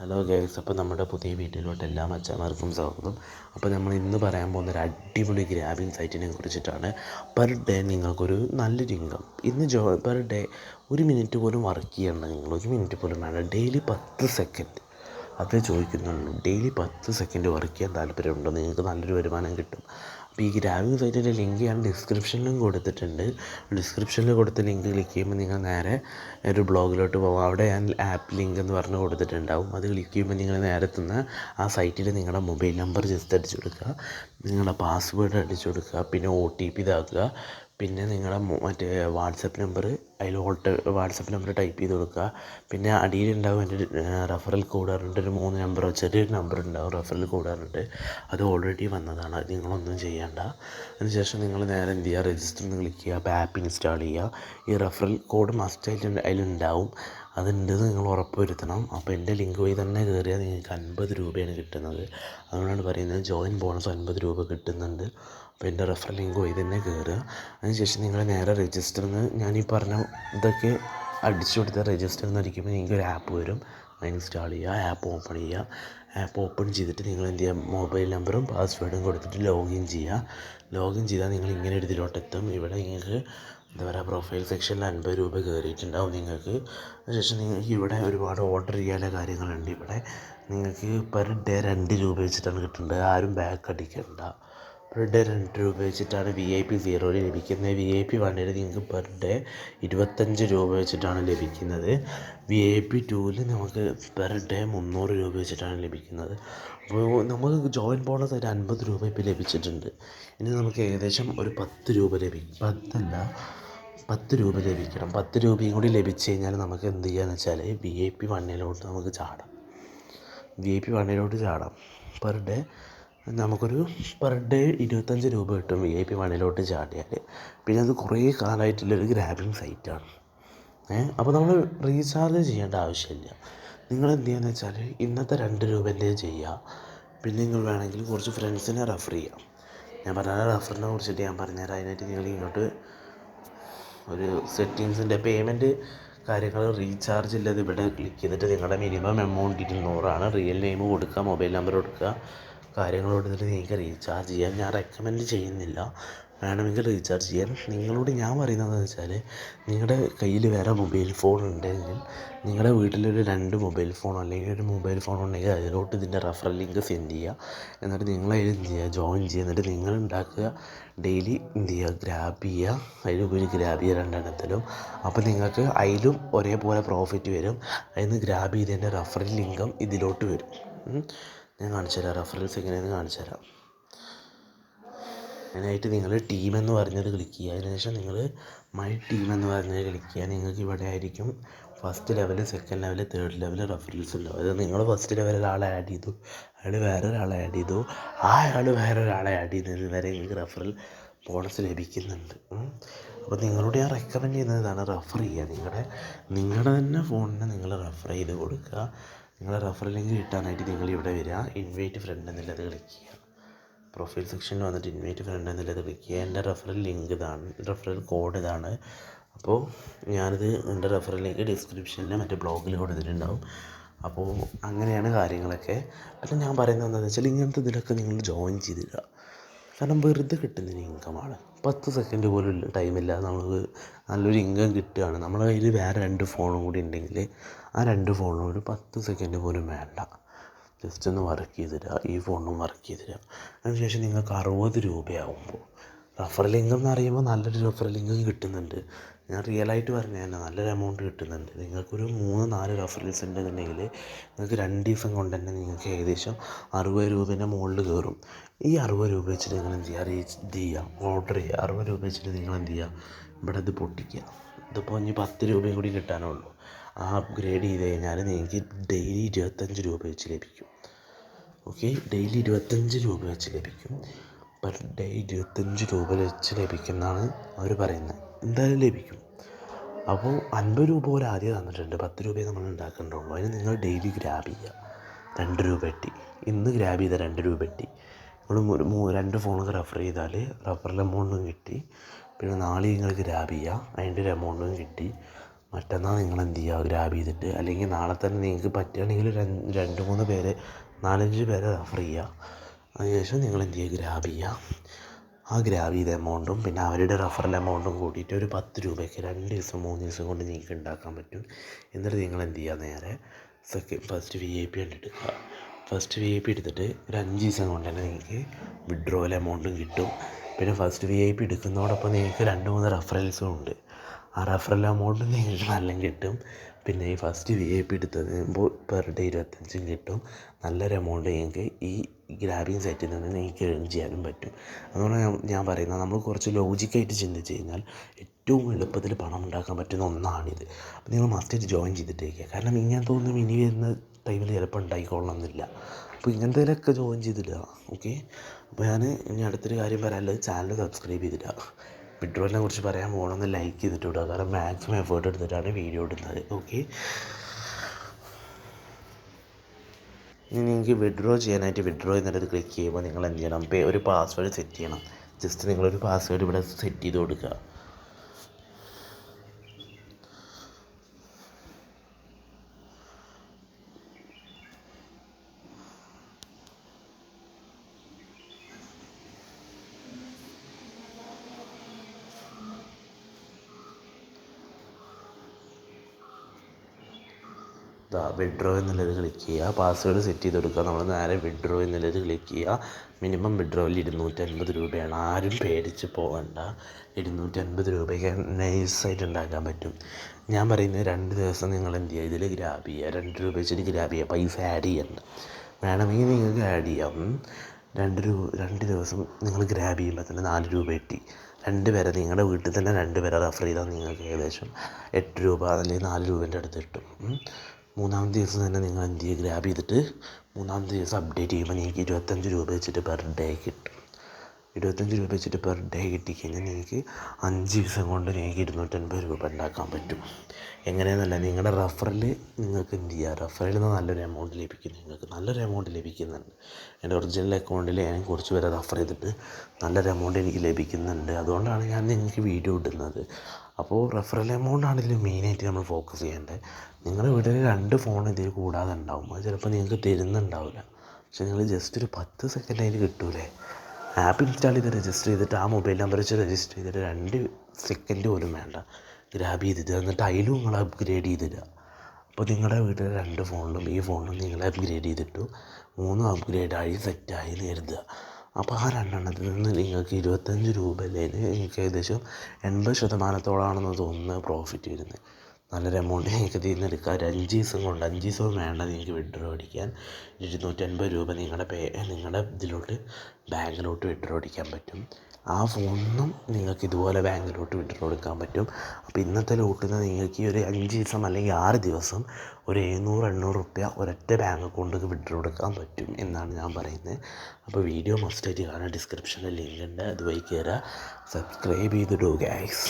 Hello guys അപ്പോൾ നമ്മുടെ പുതിയ വീട്ടിലോട്ട് എല്ലാ അച്ഛന്മാർക്കും സ്വാഗതം. അപ്പോൾ നമ്മൾ ഇന്ന് പറയാൻ പോകുന്ന ഒരു അടിപൊളി ഗ്രാബിംഗ് സൈറ്റിനെ കുറിച്ചിട്ടാണ്. പെർ ഡേ നിങ്ങൾക്കൊരു നല്ലൊരു ഇൻകം ഇന്ന് ജോ പെർ ഡേ ഒരു മിനിറ്റ് പോലും വർക്ക് ചെയ്യണ്ട നിങ്ങൾ. ഒരു മിനിറ്റ് പോലും വേണ്ട. ഡെയിലി പത്ത് സെക്കൻഡ് അതേ ചോദിക്കുന്നുള്ളൂ ഡെയിലി പത്ത് സെക്കൻഡ് വർക്ക് ചെയ്യാൻ താല്പര്യമുണ്ടോ? നിങ്ങൾക്ക് നല്ലൊരു വരുമാനം കിട്ടും. അപ്പോൾ ഈ ഗ്രാമിംഗ് സൈറ്റിന്റെ ലിങ്ക് ഞാൻ ഡിസ്ക്രിപ്ഷനിലും കൊടുത്തിട്ടുണ്ട്. ഡിസ്ക്രിപ്ഷനിൽ കൊടുത്ത ലിങ്ക് ക്ലിക്ക് ചെയ്യുമ്പോൾ നിങ്ങൾ നേരെ ഒരു ബ്ലോഗിലോട്ട് പോകും അവിടെ ഞാൻ ആപ്പ് ലിങ്ക് എന്ന് പറഞ്ഞ് കൊടുത്തിട്ടുണ്ടാവും. അത് ക്ലിക്ക് ചെയ്യുമ്പോൾ നിങ്ങൾ നേരെ എത്തുന്ന ആ സൈറ്റിൽ നിങ്ങളുടെ മൊബൈൽ നമ്പർ ജസ്റ്റ് അടിച്ചു കൊടുക്കുക. നിങ്ങളുടെ പാസ്വേഡ് അടിച്ചു കൊടുക്കുക. പിന്നെ ഒ ടി പി ഇതാക്കുക. പിന്നെ നിങ്ങളുടെ മറ്റേ വാട്സപ്പ് നമ്പർ അതിൽ ഓൾട്ട് വാട്സപ്പ് നമ്പർ ടൈപ്പ് ചെയ്ത് കൊടുക്കുക. പിന്നെ അടിയിലുണ്ടാവും എന്റെ റെഫറൽ കോഡ് പറഞ്ഞിട്ട് ഒരു മൂന്ന് നമ്പർ ചെറിയൊരു നമ്പർ ഉണ്ടാവും റഫറൽ കോഡ് പറഞ്ഞിട്ട്. അത് ഓൾറെഡി വന്നതാണ്. അത് നിങ്ങളൊന്നും ചെയ്യേണ്ട. അതിനുശേഷം നിങ്ങൾ നേരെ എന്ത് ചെയ്യുക? രജിസ്റ്റർ എന്ന് ക്ലിക്ക് ചെയ്യുക. അപ്പോൾ ആപ്പ് ഇൻസ്റ്റാൾ ചെയ്യുക. ഈ റഫറൽ കോഡ് മസ്റ്റായിട്ട് അതിലുണ്ടാവും. അതുണ്ടെന്ന് നിങ്ങൾ ഉറപ്പ് വരുത്തണം അപ്പോൾ എന്റെ ലിങ്ക് വഴി തന്നെ കയറിയാൽ നിങ്ങൾക്ക് അൻപത് രൂപയാണ് കിട്ടുന്നത്. അതുകൊണ്ടാണ് പറയുന്നത് ജോയിൻ ബോണസ് അൻപത് രൂപ കിട്ടുന്നുണ്ട്. അപ്പോൾ എന്റെ റെഫർ ലിങ്ക് വഴി തന്നെ കയറുക. അതിനുശേഷം നിങ്ങൾ നേരെ രജിസ്റ്ററിന്ന് ഞാൻ ഈ പറഞ്ഞ ഇതൊക്കെ അടിച്ചു കൊടുത്ത രജിസ്റ്റർ എന്ന് അടിക്കുമ്പോൾ നിങ്ങൾക്ക് ഒരു ആപ്പ് വരും. അത് ഇൻസ്റ്റാൾ ചെയ്യുക ആപ്പ് ഓപ്പൺ ചെയ്യുക. ആപ്പ് ഓപ്പൺ ചെയ്തിട്ട് നിങ്ങൾ എന്ത് ചെയ്യുക? മൊബൈൽ നമ്പറും പാസ്വേഡും കൊടുത്തിട്ട് ലോഗിൻ ചെയ്യുക. ലോഗിൻ ചെയ്താൽ നിങ്ങൾ ഇങ്ങനെ ഒരു ഇതിലോട്ട് എത്തും ഇവിടെ നിങ്ങൾക്ക് എന്താ പറയുക പ്രൊഫൈൽ സെക്ഷനിൽ അൻപത് രൂപ കയറിയിട്ടുണ്ടാവും നിങ്ങൾക്ക്. അതിനുശേഷം നിങ്ങൾക്ക് ഇവിടെ ഒരുപാട് ഓർഡർ ചെയ്യാനുള്ള കാര്യങ്ങളുണ്ട്. ഇവിടെ നിങ്ങൾക്ക് പെർ ഡേ രണ്ട് രൂപ വെച്ചിട്ടാണ് കിട്ടുന്നത് ആരും ബാക്ക് അടിക്കണ്ട. പെർ ഡേ രണ്ട് രൂപ വെച്ചിട്ടാണ് വി ഐ പി സീറോയിൽ ലഭിക്കുന്നത് വി ഐ പി വണ്ണിൽ നിങ്ങൾക്ക് പെർ ഡേ ഇരുപത്തഞ്ച് രൂപ വെച്ചിട്ടാണ് ലഭിക്കുന്നത്. വി ഐ പി ടൂവിൽ നമുക്ക് പെർ ഡേ മുന്നൂറ് രൂപ വെച്ചിട്ടാണ് ലഭിക്കുന്നത്. അപ്പോൾ നമുക്ക് ജോയിൻ ബോണസ് ഒരു അൻപത് രൂപ ഇപ്പോൾ ലഭിച്ചിട്ടുണ്ട്. ഇനി നമുക്ക് ഏകദേശം ഒരു പത്ത് രൂപ ലഭിക്കും പത്തല്ല പത്ത് രൂപ ലഭിക്കണം. പത്ത് രൂപയും കൂടി ലഭിച്ചു കഴിഞ്ഞാൽ നമുക്ക് എന്ത് ചെയ്യാന്ന് വെച്ചാൽ വി ഐ പി വണ്ണിലോട്ട് നമുക്ക് ചാടാം. വി ഐ പി വണ്ണിലോട്ട് ചാടാം. പെർ ഡേ നമുക്കൊരു പെർ ഡേ ഇരുപത്തഞ്ച് രൂപ കിട്ടും വി ഐ പി വണ്ണിലോട്ട് ചാടിയാൽ പിന്നെ അത് കുറേ കാലമായിട്ടുള്ളൊരു ഗ്രാബിംഗ് സൈറ്റാണ് അപ്പോൾ നമ്മൾ റീചാർജ് ചെയ്യേണ്ട ആവശ്യമില്ല. നിങ്ങൾ എന്ത് ചെയ്യാന്ന് വെച്ചാൽ ഇന്നത്തെ രണ്ട് രൂപേന്റെ ചെയ്യുക പിന്നെ നിങ്ങൾ വേണമെങ്കിൽ കുറച്ച് ഫ്രണ്ട്സിനെ റെഫർ ചെയ്യാം. ഞാൻ പറഞ്ഞ റെഫറിനെ കുറിച്ചിട്ട് ഞാൻ പറഞ്ഞുതരാം. അതിനായിട്ട് നിങ്ങൾ ഇങ്ങോട്ട് ഒരു സെറ്റിങ്സിന്റെ പേയ്മെന്റ് കാര്യങ്ങൾ റീചാർജ് ഇല്ലത് ഇവിടെ ക്ലിക്ക് ചെയ്തിട്ട് നിങ്ങളുടെ മിനിമം എമൗണ്ട് ഇരുന്നൂറാണ്. റിയൽ നെയിം കൊടുക്കുക മൊബൈൽ നമ്പർ കൊടുക്കുക. കാര്യങ്ങൾ ഇതിൽ നിങ്ങൾക്ക് റീചാർജ് ചെയ്യാൻ ഞാൻ റെക്കമെൻഡ് ചെയ്യുന്നില്ല. വേണമെങ്കിൽ റീചാർജ് ചെയ്യാം നിങ്ങളോട് ഞാൻ പറയുന്നത് വെച്ചാൽ നിങ്ങളുടെ കയ്യിൽ വേറെ മൊബൈൽ ഫോൺ ഉണ്ടെങ്കിൽ നിങ്ങളുടെ വീട്ടിലൊരു രണ്ട് മൊബൈൽ ഫോൺ അല്ലെങ്കിൽ ഒരു മൊബൈൽ ഫോൺ ഉണ്ടെങ്കിൽ അതിലോട്ട് ഇതിന്റെ റെഫറൽ ലിങ്ക് സെൻഡ് ചെയ്യുക എന്നിട്ട് നിങ്ങൾ അതിൽ എന്ത് ചെയ്യുക ജോയിൻ ചെയ്യുക. എന്നിട്ട് നിങ്ങൾ ഉണ്ടാക്കുക. ഡെയിലി എന്ത് ചെയ്യുക ഗ്രാബ് ചെയ്യുക അതിൽ ഉപരി ഗ്രാബ് ചെയ്യുക രണ്ടെണ്ണത്തിലും. അപ്പോൾ നിങ്ങൾക്ക് അതിലും ഒരേപോലെ പ്രോഫിറ്റ് വരും. അതിൽ നിന്ന് ഗ്രാബ് ചെയ്തതിന്റെ റെഫറൽ ലിങ്കും ഇതിലോട്ട് വരും. ഞാൻ കാണിച്ചു തരാം. റെഫറൻസ് എങ്ങനെയാണെന്ന് കാണിച്ചു തരാം. നിങ്ങൾ ടീം എന്ന് പറഞ്ഞത് ക്ലിക്ക് ചെയ്യുക. അതിനുശേഷം നിങ്ങൾ മൈ ടീം എന്ന് പറഞ്ഞത് ക്ലിക്ക് ചെയ്യുക. നിങ്ങൾക്ക് ഇവിടെ ആയിരിക്കും first level second level third level reference ഉണ്ടാവും അതായത് നിങ്ങൾ ഫസ്റ്റ് ലെവലിൽ ആളെ ആഡ് ചെയ്തു. അയാൾ വേറെ ഒരാളെ ആഡ് ചെയ്തു. ആ വേറെ ഒരാളെ ആഡ് ചെയ്തതിന് വരെ നിങ്ങൾക്ക് റെഫറൽ ബോണസ് ലഭിക്കുന്നുണ്ട്. അപ്പോൾ നിങ്ങളോട് ഞാൻ റെക്കമെൻഡ് ചെയ്യുന്നത് ഇതാണ്. റെഫർ ചെയ്യുക. നിങ്ങളുടെ നിങ്ങളുടെ തന്നെ ഫോണിനെ നിങ്ങൾ റെഫർ ചെയ്ത് കൊടുക്കുക. നിങ്ങളുടെ റെഫറൽ ലിങ്ക് കിട്ടാനായിട്ട് നിങ്ങൾ ഇവിടെ വരിക. ഇൻവൈറ്റ് ഫ്രണ്ട് എന്നുള്ളത് ക്ലിക്ക് ചെയ്യുക. പ്രൊഫൈൽ സെക്ഷനിൽ വന്നിട്ട് ഇൻവൈറ്റ് ഫ്രണ്ട് എന്നുള്ളത് ക്ലിക്ക് ചെയ്യുക. എന്റെ റെഫറൽ ലിങ്ക് ഇതാണ്. റെഫറൽ കോഡ് ഇതാണ്. അപ്പോൾ ഞാനിത് എന്റെ റെഫറൽ ലിങ്ക് ഡിസ്ക്രിപ്ഷനിൽ മറ്റേ ബ്ലോഗിൽ കൊടുത്തിട്ടുണ്ടാവും. അപ്പോൾ അങ്ങനെയാണ് കാര്യങ്ങളൊക്കെ. പിന്നെ ഞാൻ പറയുന്നത് എന്താണെന്ന് വെച്ചാൽ ഇങ്ങനത്തെ ഇതിലൊക്കെ നിങ്ങൾ ജോയിൻ ചെയ്തിടുക. കാരണം വെറുതെ കിട്ടുന്നൊരു ഇൻകമാണ്. പത്ത് സെക്കൻഡ് പോലും ടൈമില്ല നമുക്ക് നല്ലൊരു ഇൻകം കിട്ടുകയാണ്. നമ്മുടെ കയ്യിൽ വേറെ രണ്ട് ഫോണും കൂടി ഉണ്ടെങ്കിൽ ആ രണ്ട് ഫോണും ഒരു പത്ത് സെക്കൻഡ് പോലും വേണ്ട. ജസ്റ്റ് ഒന്ന് വർക്ക് ചെയ്ത് തരിക ഈ ഫോണും വർക്ക് ചെയ്ത് തരിക അതിനുശേഷം നിങ്ങൾക്ക് അറുപത് രൂപയാകുമ്പോൾ റഫറൽ ഇൻകം എന്ന് പറയുമ്പോൾ നല്ലൊരു റഫറൽ ഇൻകം കിട്ടുന്നുണ്ട്. ഞാൻ റിയലായിട്ട് പറഞ്ഞു തന്നെ നല്ലൊരു എമൗണ്ട് കിട്ടുന്നുണ്ട്. നിങ്ങൾക്കൊരു മൂന്ന് നാല് റെഫറൻസ് ഉണ്ടെന്നുണ്ടെങ്കിൽ നിങ്ങൾക്ക് രണ്ട് ദിവസം കൊണ്ട് തന്നെ നിങ്ങൾക്ക് ഏകദേശം അറുപത് രൂപേന്റെ മുകളിൽ കയറും ഈ അറുപത് രൂപ വെച്ചിട്ട് നിങ്ങൾ എന്ത് ചെയ്യുക റീച്ച് ഇത് ചെയ്യുക ഓർഡർ ചെയ്യുക അറുപത് രൂപ വെച്ചിട്ട് നിങ്ങൾ എന്ത് ചെയ്യുക ഇവിടെ ഇത് പൊട്ടിക്കുക. ഇതിപ്പോൾ ഇനി പത്ത് രൂപയും കൂടി കിട്ടാനുള്ളൂ ആ അപ്ഗ്രേഡ് ചെയ്ത് കഴിഞ്ഞാൽ നിങ്ങൾക്ക് ഡെയിലി ഇരുപത്തഞ്ച് രൂപ വെച്ച് ലഭിക്കും. ഓക്കെ ഡെയിലി ഇരുപത്തഞ്ച് രൂപ വെച്ച് ലഭിക്കും. പെർ ഡേ ഇരുപത്തഞ്ച് രൂപ വെച്ച് ലഭിക്കുന്നതാണ് അവർ പറയുന്നത്. എന്തായാലും ലഭിക്കും. അപ്പോൾ അൻപത് രൂപ പോലെ ആദ്യം തന്നിട്ടുണ്ട്. പത്ത് രൂപയെ നമ്മൾ ഉണ്ടാക്കേണ്ടുള്ളൂ അതിന് നിങ്ങൾ ഡെയിലി ഗ്രാബ് ചെയ്യുക. രണ്ട് രൂപ എട്ടി ഇന്ന് ഗ്രാബ് ചെയ്ത രണ്ട് രൂപ എട്ടി നിങ്ങൾ രണ്ട് ഫോണൊക്കെ റെഫർ ചെയ്താൽ റെഫറൽ എമൗണ്ടും കിട്ടി. പിന്നെ നാളെ നിങ്ങൾ ഗ്രാബ് ചെയ്യുക. അതിന്റെ ഒരു എമൗണ്ടും കിട്ടി. മറ്റന്നാൾ നിങ്ങൾ എന്ത് ചെയ്യുക? ഗ്രാബ് ചെയ്തിട്ട്. അല്ലെങ്കിൽ നാളെ തന്നെ നിങ്ങൾക്ക് പറ്റുകയാണെങ്കിൽ രണ്ട് മൂന്ന് പേരെ നാലഞ്ച് പേരെ റെഫർ ചെയ്യുക. അതിനുശേഷം നിങ്ങൾ എന്ത് ചെയ്യുക? ഗ്രാബ് ചെയ്യുക. ആ ഗ്രാവിത എമൗണ്ടും പിന്നെ അവരുടെ റഫറൽ എമൗണ്ടും കൂടിയിട്ട് ഒരു പത്ത് രൂപയ്ക്ക് രണ്ട് ദിവസം മൂന്ന് ദിവസം കൊണ്ട് നിങ്ങൾക്ക് ഉണ്ടാക്കാൻ പറ്റും. എന്നിട്ട് നിങ്ങൾ എന്ത് ചെയ്യുക നേരെ second first V I P എടുക്കുക ഫസ്റ്റ് വി ഐ പി എടുത്തിട്ട് ഒരു അഞ്ച് ദിവസം കൊണ്ട് തന്നെ നിങ്ങൾക്ക് വിഡ്രോവൽ എമൗണ്ടും കിട്ടും. പിന്നെ ഫസ്റ്റ് വി ഐ പി എടുക്കുന്നതോടൊപ്പം നിങ്ങൾക്ക് രണ്ട് മൂന്ന് റഫറൽസും ഉണ്ട്. ആ റഫറൽ എമൗണ്ടും നിങ്ങൾക്ക് നല്ല കിട്ടും. പിന്നെ ഈ ഫസ്റ്റ് വി ഐ പി എടുത്തത് പെർ ഡേ ഇരുപത്തഞ്ചും കിട്ടും. നല്ലൊരു എമൗണ്ട് ഞങ്ങൾക്ക് ഈ ഗ്രാബിംഗ് സൈറ്റിൽ നിന്ന് നിങ്ങൾക്ക് ഏൺ ചെയ്യാനും പറ്റും. അതുകൊണ്ട് ഞാൻ പറയുന്നത് നമ്മൾ കുറച്ച് ലോജിക്കായിട്ട് ചിന്തിച്ച് കഴിഞ്ഞാൽ ഏറ്റവും എളുപ്പത്തിൽ പണം ഉണ്ടാക്കാൻ പറ്റുന്ന ഒന്നാണിത്. അപ്പോൾ നിങ്ങൾ മസ്റ്റായിട്ട് ജോയിൻ ചെയ്തിട്ടേക്കുക കാരണം ഇങ്ങനത്തെ ഒന്നും ഇനി വരുന്ന ടൈമിൽ ചിലപ്പോൾ ഉണ്ടായിക്കൊള്ളണമെന്നില്ല. അപ്പോൾ ഇങ്ങനത്തേലൊക്കെ ജോയിൻ ചെയ്തിടുക. ഓക്കെ അപ്പോൾ ഞാൻ ഇനി അടുത്തൊരു കാര്യം പറയാനുള്ളത് ചാനൽ സബ്സ്ക്രൈബ് ചെയ്തിടുക. വിഡ്രോലിനെ കുറിച്ച് പറയാൻ പോകണമെന്ന് ലൈക്ക് ചെയ്തിട്ട് വിടുക കാരണം മാക്സിമം എഫേർട്ട് എടുത്തിട്ടാണ് വീഡിയോ ഇടുന്നത്. ഓക്കെ ഇനി നിങ്ങൾക്ക് വിഡ്രോ ചെയ്യാനായിട്ട് വിഡ്രോ എന്നിട്ട് ക്ലിക്ക് ചെയ്യുമ്പോൾ നിങ്ങൾ എന്ത് ചെയ്യണം? പേ ഒരു പാസ്വേഡ് സെറ്റ് ചെയ്യണം. ജസ്റ്റ് നിങ്ങളൊരു പാസ്വേഡ് ഇവിടെ സെറ്റ് ചെയ്ത് കൊടുക്കുക. ഇതാ വിഡ്രോ എന്നുള്ളത് ക്ലിക്ക് ചെയ്യുക. പാസ്വേഡ് സെറ്റ് ചെയ്ത് കൊടുക്കുക. നമ്മൾ നേരെ വിഡ്രോ എന്നുള്ളത് ക്ലിക്ക് ചെയ്യുക. മിനിമം വിഡ്രോയിൽ ഇരുന്നൂറ്റൻപത് രൂപയാണ്. ആരും പേടിച്ച് പോകണ്ട ഇരുന്നൂറ്റൻപത് രൂപയ്ക്ക് നൈസായിട്ട് ഉണ്ടാക്കാൻ പറ്റും. ഞാൻ പറയുന്നത് രണ്ട് ദിവസം നിങ്ങൾ എന്ത് ചെയ്യുക? ഇതിൽ ഗ്രാബ് ചെയ്യുക. രണ്ട് രൂപ വെച്ചിട്ട് ഗ്രാബ് ചെയ്യുക. പൈസ ആഡ് ചെയ്യണ്ട. വേണമെങ്കിൽ നിങ്ങൾക്ക് ആഡ് ചെയ്യാം. രണ്ട് രൂപ രണ്ട് ദിവസം നിങ്ങൾ ഗ്രാബ് ചെയ്യുമ്പോൾ തന്നെ നാല് രൂപ കിട്ടി. രണ്ട് പേരെ നിങ്ങളുടെ വീട്ടിൽ തന്നെ രണ്ട് പേരെ റെഫർ ചെയ്താൽ നിങ്ങൾക്ക് ഏകദേശം എട്ട് രൂപ അല്ലെങ്കിൽ നാല് രൂപേന്റെ അടുത്ത് കിട്ടും. മൂന്നാമത്തെ ദിവസം തന്നെ നിങ്ങൾ എന്ത് ചെയ്യുക ഗ്രാബ് ചെയ്തിട്ട് മൂന്നാമത്തെ ദിവസം അപ്ഡേറ്റ് ചെയ്യുമ്പോൾ നിങ്ങൾക്ക് ഇരുപത്തഞ്ച് രൂപ വെച്ചിട്ട് പെർ ഡേ കിട്ടും. ഇരുപത്തഞ്ച് രൂപ വെച്ചിട്ട് പെർ ഡേ കിട്ടിക്കഴിഞ്ഞാൽ നിങ്ങൾക്ക് അഞ്ച് ദിവസം കൊണ്ട് നിങ്ങൾക്ക് ഇരുന്നൂറ്റൻപത് രൂപ ഉണ്ടാക്കാൻ പറ്റും. എങ്ങനെയെന്നല്ല നിങ്ങളുടെ റഫറിൽ നിങ്ങൾക്ക് എന്ത് ചെയ്യുക റഫറിൽ നിന്ന് നല്ലൊരു എമൗണ്ട് ലഭിക്കും നിങ്ങൾക്ക് നല്ലൊരു എമൗണ്ട് ലഭിക്കുന്നുണ്ട്. എന്റെ ഒറിജിനൽ അക്കൗണ്ടിൽ ഞാൻ കുറച്ച് പേരെ റഫർ ചെയ്തിട്ട് നല്ലൊരു എമൗണ്ട് എനിക്ക് ലഭിക്കുന്നുണ്ട്. അതുകൊണ്ടാണ് ഞാൻ നിങ്ങൾക്ക് വീഡിയോ ഇടുന്നത്. അപ്പോൾ റഫറൽ എമൗണ്ട് ആണെങ്കിലും മെയിനായിട്ട് നമ്മൾ ഫോക്കസ് ചെയ്യേണ്ടത്. നിങ്ങളുടെ വീട്ടിൽ രണ്ട് ഫോൺ ഇതിൽ കൂടാതെ ഉണ്ടാവും. അത് ചിലപ്പോൾ നിങ്ങൾക്ക് തരുന്നുണ്ടാവില്ല. പക്ഷെ നിങ്ങൾ ജസ്റ്റ് ഒരു പത്ത് സെക്കൻഡ് അതിൽ കിട്ടൂലേ? ആപ്പ് ഇൻസ്റ്റാൾ ചെയ്ത് രജിസ്റ്റർ ചെയ്തിട്ട് ആ മൊബൈൽ നമ്പർ വെച്ച് രജിസ്റ്റർ ചെയ്തിട്ട് രണ്ട് സെക്കൻഡ് പോലും വേണ്ട. ഗ്രാബ് ചെയ്തിട്ട് എന്നിട്ട് അതിലും നിങ്ങൾ അപ്ഗ്രേഡ് ചെയ്തിടുക. അപ്പോൾ നിങ്ങളുടെ വീട്ടിലെ രണ്ട് ഫോണിലും ഈ ഫോണിലും നിങ്ങൾ അപ്ഗ്രേഡ് ചെയ്തിട്ടു മൂന്നും അപ്ഗ്രേഡായി സെറ്റായി നേരിടുക അപ്പോൾ ആ രണ്ടെണ്ണത്തിൽ നിന്ന് നിങ്ങൾക്ക് ഇരുപത്തഞ്ച് രൂപയിലേന് നിങ്ങൾക്ക് ഏകദേശം എൺപത് ശതമാനത്തോളമാണെന്ന് തോന്നുന്നത് പ്രോഫിറ്റ് വരുന്നത്. നല്ലൊരു എമൗണ്ട് നിങ്ങൾക്ക് ഇതിൽ നിന്ന് എടുക്കാം. ഒരു അഞ്ച് ദിവസം കൊണ്ട് അഞ്ച് ദിവസവും വേണ്ട നിങ്ങൾക്ക് വിഡ്രോ അടിക്കാൻ. ഇരുന്നൂറ്റൻപത് രൂപ നിങ്ങളുടെ പേ നിങ്ങളുടെ ഇതിലോട്ട് ബാങ്കിലോട്ട് വിഡ്രോ അടിക്കാൻ പറ്റും. ആ ഫോണിനും നിങ്ങൾക്ക് ഇതുപോലെ ബാങ്കിലോട്ട് വിഡ്രോ എടുക്കാൻ പറ്റും. അപ്പോൾ ഇന്നത്തെ ലോട്ടിൽ നിങ്ങൾക്ക് ഈ ഒരു അഞ്ച് ദിവസം അല്ലെങ്കിൽ ആറ് ദിവസം ഒരു എഴുന്നൂറ് എണ്ണൂറ് റുപ്യ ഒരൊറ്റ ബാങ്ക് അക്കൗണ്ടിൽ വിഡ്രോ എടുക്കാൻ പറ്റും എന്നാണ് ഞാൻ പറയുന്നത്. അപ്പോൾ വീഡിയോ മസ്റ്റായിട്ട് കാണാൻ ഡിസ്ക്രിപ്ഷനിൽ ലിങ്ക് ഉണ്ട്. അതുവഴി കയറുക സബ്സ്ക്രൈബ് ചെയ്തിടൂ ഗൈസ്